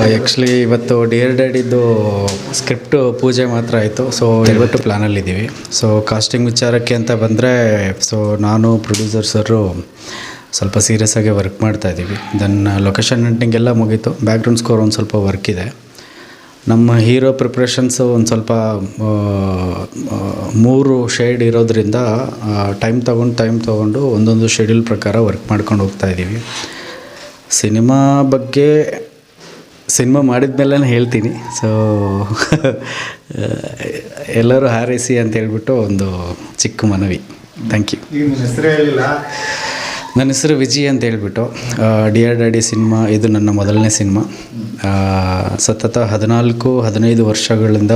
Actually ಇವತ್ತು dear ಡ್ಯಾಡಿದ್ದು script ಪೂಜೆ ಮಾತ್ರ ಆಯಿತು. ಸೊ ಇವತ್ತು ಪ್ಲ್ಯಾನಲ್ಲಿದ್ದೀವಿ ಸೊ ಕಾಸ್ಟಿಂಗ್ ವಿಚಾರಕ್ಕೆ ಅಂತ ಬಂದರೆ ಸೊ ನಾನು ಪ್ರೊಡ್ಯೂಸರ್ ಸರು ಸ್ವಲ್ಪ ಸೀರಿಯಸ್ ಆಗಿ ವರ್ಕ್ ಮಾಡ್ತಾ ಇದ್ದೀವಿ ದೆನ್ ಲೊಕೇಶನ್ ಹಂಟಿಂಗ್ ಎಲ್ಲ ಮುಗೀತು. ಬ್ಯಾಕ್ಗ್ರೌಂಡ್ ಸ್ಕೋರ್ ಒಂದು ಸ್ವಲ್ಪ ವರ್ಕ್ ಇದೆ. ನಮ್ಮ ಹೀರೋ ಪ್ರಿಪ್ರೇಷನ್ಸು ಒಂದು ಸ್ವಲ್ಪ ಮೂರು ಶೇಡ್ ಇರೋದ್ರಿಂದ ಟೈಮ್ ತೊಗೊಂಡು ಟೈಮ್ ತೊಗೊಂಡು ಒಂದೊಂದು ಶೆಡ್ಯೂಲ್ ಪ್ರಕಾರ ವರ್ಕ್ ಮಾಡ್ಕೊಂಡು ಹೋಗ್ತಾ ಇದ್ದೀವಿ ಸಿನಿಮಾ ಬಗ್ಗೆ ಸಿನಿಮಾ ಮಾಡಿದ ಮೇಲೆ ಹೇಳ್ತೀನಿ. ಸೊ ಎಲ್ಲರೂ ಹಾರೈಸಿ ಅಂತ ಹೇಳ್ಬಿಟ್ಟು ಒಂದು ಚಿಕ್ಕ ಮನವಿ. ಥ್ಯಾಂಕ್ ಯು ನಿನ್ನ ಹೆಸರು ಹೇಳಿಲ್ಲ? ನನ್ನ ಹೆಸರು ವಿಜಯ್ ಅಂತ ಹೇಳ್ಬಿಟ್ಟು ಡಿಯರ್ ಡ್ಯಾಡಿ ಸಿನಿಮಾ ಇದು ನನ್ನ ಮೊದಲನೇ ಸಿನಿಮಾ. ಸತತ ಹದಿನಾಲ್ಕು ಹದಿನೈದು ವರ್ಷಗಳಿಂದ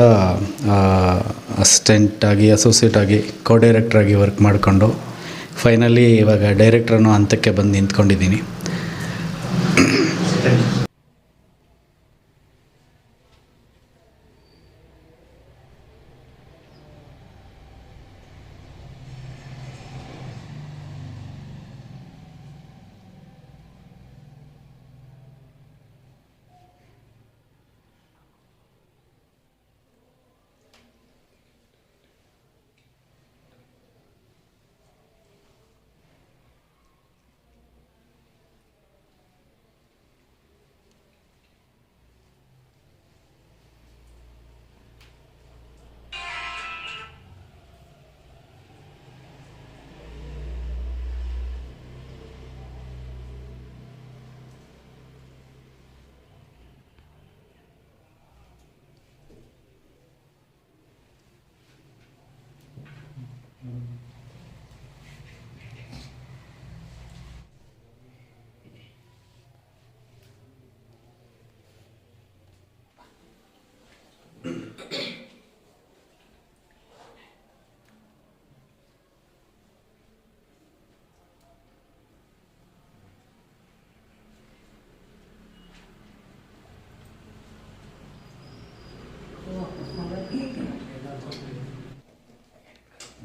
ಅಸಿಸ್ಟೆಂಟಾಗಿ ಅಸೋಸಿಯೇಟ್ ಆಗಿ ಕೋ ಡೈರೆಕ್ಟ್ರಾಗಿ ಆಗಿ ವರ್ಕ್ ಮಾಡಿಕೊಂಡು ಫೈನಲಿ ಇವಾಗ ಡೈರೆಕ್ಟ್ರನ್ನು ಅನ್ನೋ ಹಂತಕ್ಕೆ ಬಂದು ನಿಂತ್ಕೊಂಡಿದ್ದೀನಿ.